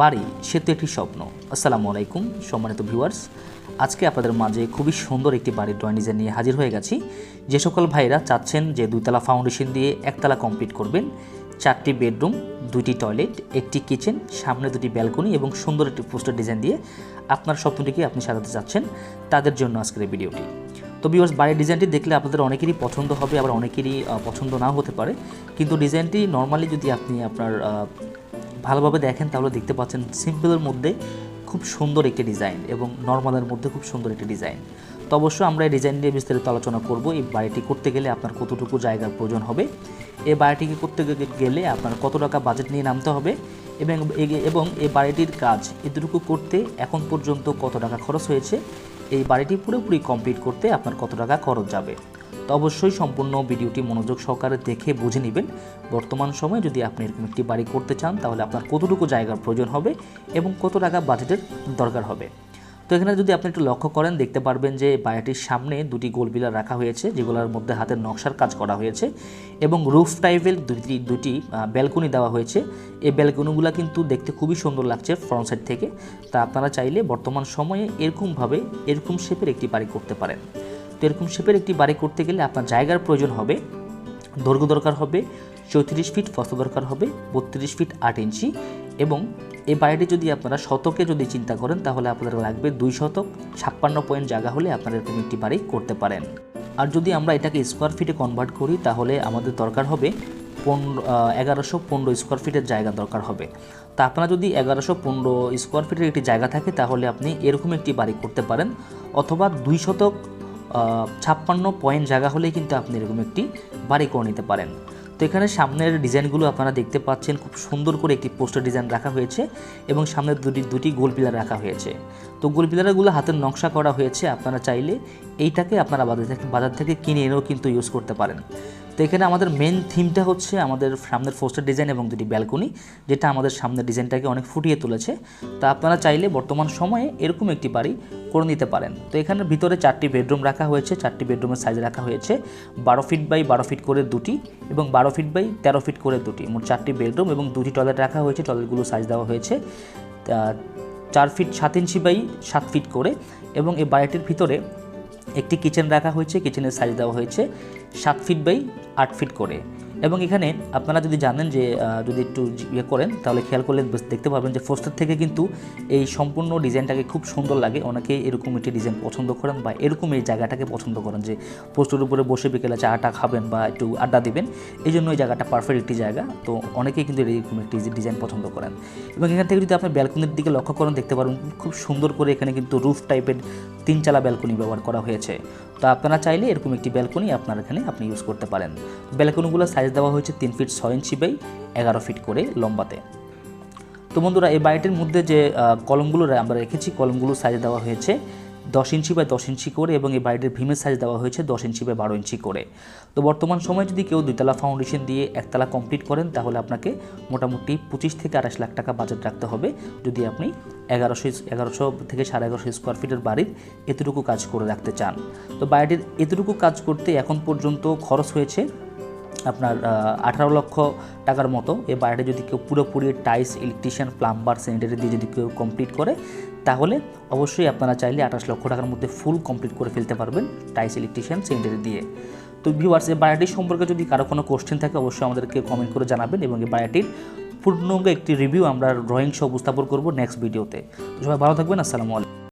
বাড়ি, সে তো একটি স্বপ্ন। আসসালামু আলাইকুম, সম্মানিত ভিউয়ার্স। আজকে আপনাদের মাঝে খুবই সুন্দর একটি বাড়ির ড্রয়িং ডিজাইন নিয়ে হাজির হয়ে গেছি। যে সকল ভাইরা চাচ্ছেন যে দুইতলা ফাউন্ডেশন দিয়ে একতলা কমপ্লিট করবেন, চারটি বেডরুম দুইটি টয়লেট একটি কিচেন সামনে দুটি ব্যালকনি এবং সুন্দর একটি পোস্টার ডিজাইন দিয়ে আপনার স্বপ্নটিকে আপনি সাজাতে চাচ্ছেন, তাদের জন্য আজকের এই ভিডিওটি তো বিকজ বাড়ির ডিজাইনটি দেখলে আপনাদের অনেকেরই পছন্দ হবে, আবার অনেকেরই পছন্দ নাও হতে পারে। কিন্তু ডিজাইনটি নর্মালি যদি আপনি আপনার ভালোভাবে দেখেন, তাহলে দেখতে পাচ্ছেন সিম্পলের মধ্যে খুব সুন্দর একটি ডিজাইন এবং নর্মালের মধ্যে খুব সুন্দর একটি ডিজাইন। তো অবশ্যই আমরা এই ডিজাইন নিয়ে বিস্তারিত আলোচনা করব, এই বাড়িটি করতে গেলে আপনার কতটুকু জায়গার প্রয়োজন হবে, এই বাড়িটিকে করতে গেলে আপনার কত টাকা বাজেট নিয়ে নামতে হবে এবং এবং এই বাড়িটির কাজ এতটুকু করতে এখন পর্যন্ত কত টাকা খরচ হয়েছে এই বাড়িটি পুরোপুরি কমপ্লিট করতে আপনার কত টাকা খরচ যাবে। তো অবশ্যই সম্পূর্ণ ভিডিওটি মনোযোগ সহকারে দেখে বুঝে নেবেন। বর্তমান সময়ে যদি আপনি এরকম একটি বাড়ি করতে চান, তাহলে আপনার কতটুকু জায়গার প্রয়োজন হবে এবং কত টাকা বাজেটের দরকার হবে। তো এখানে যদি আপনি একটু লক্ষ্য করেন, দেখতে পারবেন যে বাড়িটির সামনে দুটি গোল পিলার রাখা হয়েছে, যেগুলোর মধ্যে হাতের নকশার কাজ করা হয়েছে এবং রুফ টাইপের দুটি দুটি ব্যালকনি দেওয়া হয়েছে। এই ব্যালকনিগুলো কিন্তু দেখতে খুবই সুন্দর লাগছে ফ্রন্ট সাইড থেকে। তা আপনারা চাইলে বর্তমান সময়ে এরকমভাবে, এরকম শেপের একটি বাড়ি করতে পারেন। তো এরকম শেপের একটি বাড়ি করতে গেলে আপনার জায়গার প্রয়োজন হবে, দৈর্ঘ্য দরকার হবে, চৌত্রিশ ফিট ফস্ত দরকার হবে, বত্রিশ ফিট আট ইঞ্চি এবং এই বাড়িটি যদি আপনারা শতকে যদি চিন্তা করেন, তাহলে আপনাদের লাগবে দুই শতক, ছাপ্পান্ন পয়েন্ট জায়গা হলে আপনারা এরকম একটি বাড়ি করতে পারেন। আর যদি আমরা এটাকে স্কোয়ার ফিটে কনভার্ট করি, তাহলে আমাদের দরকার হবে পনেরো এগারোশো পনেরো স্কোয়ার ফিটের জায়গা দরকার হবে। তা আপনারা যদি এগারোশো পনেরো স্কোয়ার ফিটের একটি জায়গা থাকে, তাহলে আপনি এরকম একটি বাড়ি করতে পারেন। অথবা দুই শতক ছাপ্পান্ন পয়েন্ট জায়গা হলে কিন্তু আপনি এরকম একটি বাড়ি করে নিতে পারেন। তো এখানে সামনের ডিজাইনগুলো আপনারা দেখতে পাচ্ছেন, খুব সুন্দর করে একটি পোস্টার ডিজাইন রাখা হয়েছে এবং সামনের দুটি দুটি গোল পিলার রাখা হয়েছে। তো গোল পিলারগুলো হাতের নকশা করা হয়েছে, আপনারা চাইলে এইটাকে আপনারা বাজার থেকে বাজার থেকে কিনে এনেও কিন্তু ইউজ করতে পারেন। তো এখানে আমাদের মেন থিমটা হচ্ছে আমাদের সামনের পোস্টার ডিজাইন এবং দুটি ব্যালকনি যেটা আমাদের সামনের ডিজাইনটাকে অনেক ফুটিয়ে তুলেছে। তা আপনারা চাইলে বর্তমান সময়ে এরকম একটি বাড়ি করে নিতে পারেন। তো এখানে ভিতরে চারটি বেডরুম রাখা হয়েছে, চারটি বেডরুমের সাইজ রাখা হয়েছে। বারো ফিট বাই বারো ফিট করে দুটি এবং বারো ফিট বাই তেরো ফিট করে দুটি। মোট চারটি বেডরুম এবং দুটি টয়লেট রাখা হয়েছে টয়লেটগুলো সাইজ দেওয়া হয়েছে। চার ফিট সাত ইঞ্চি বাই সাত ফিট করে এবং এই বাড়িটির ভিতরে একটি কিচেন রাখা হয়েছে কিচেনের সাইজ দেওয়া হয়েছে, সাত ফিট বাই আট ফিট করে। এবং এখানে আপনারা যদি জানেন যে যদি একটু ইয়ে করেন, তাহলে খেয়াল করলে দেখতে পাবেন যে ফোস্টার থেকে কিন্তু এই সম্পূর্ণ ডিজাইনটাকে খুব সুন্দর লাগে। অনেকে এরকম একটি ডিজাইন পছন্দ করেন বা এরকম এই জায়গাটাকে পছন্দ করেন যে পোস্টের উপরে বসে বিকেলে চাটা খাবেন বা একটু আড্ডা দেবেন। এই জন্য এই জায়গাটা পারফেক্ট একটি জায়গা। তো অনেকেই কিন্তু এরকম একটি ডিজাইন পছন্দ করেন। এবং এখান থেকে যদি আপনি ব্যালকনির দিকে লক্ষ্য করেন, দেখতে পারবেন খুব সুন্দর করে এখানে কিন্তু রুফ টাইপের তিন চালা ব্যালকনি ব্যবহার করা হয়েছে। তো আপনারা চাইলে এরকম একটি ব্যালকনি আপনার এখানে আপনি ইউজ করতে পারেন। ব্যালকনিগুলো সাইজ দেওয়া হয়েছে তিন ফিট ছয় ইঞ্চি বাই এগারো ফিট করে লম্বাতে। তো বন্ধুরা, এই বাড়িটির মধ্যে যে কলমগুলো আমরা রেখেছি, কলমগুলো সাইজ দেওয়া হয়েছে। দশ ইঞ্চি বাই দশ ইঞ্চি করে এবং এই বাড়িটির ভীমের সাইজ দেওয়া হয়েছে দশ ইঞ্চি বাই বারো ইঞ্চি করে। তো বর্তমান সময়ে যদি কেউ দুইতলা ফাউন্ডেশন দিয়ে একতলা কমপ্লিট করেন, তাহলে আপনাকে মোটামুটি পঁচিশ থেকে আড়াইশ লাখ টাকা বাজেট রাখতে হবে যদি আপনি এগারোশো এগারোশো থেকে সাড়ে এগারোশো স্কোয়ার ফিটের বাড়ির এতটুকু কাজ করে রাখতে চান। তো বাড়িটির এতটুকু কাজ করতে এখন পর্যন্ত খরচ হয়েছে আপনার আঠারো লক্ষ টাকার মতো। এই বাড়িটা যদি কেউ পুরোপুরি টাইস ইলেকট্রিশিয়ান, প্লাম্বার, স্যানিটারি দিয়ে যদি কেউ কমপ্লিট করে, তাহলে অবশ্যই আপনারা চাইলে আঠাশ লক্ষ টাকার মধ্যে ফুল কমপ্লিট করে ফেলতে পারবেন টাইস ইলেকট্রিশিয়ান, স্যানিটারি দিয়ে। তো ভিউয়ার্স এই বাড়িটি সম্পর্কে যদি কারও কোনো কোশ্চেন থাকে, অবশ্যই আমাদেরকে কমেন্ট করে জানাবেন এবং এই বাড়িটির পূর্ণাঙ্গ একটি রিভিউ আমরা ড্রয়িং সহ উপস্থাপন করব নেক্সট ভিডিওতে সবাই ভালো থাকবেন, আসসালামু আলাইকুম।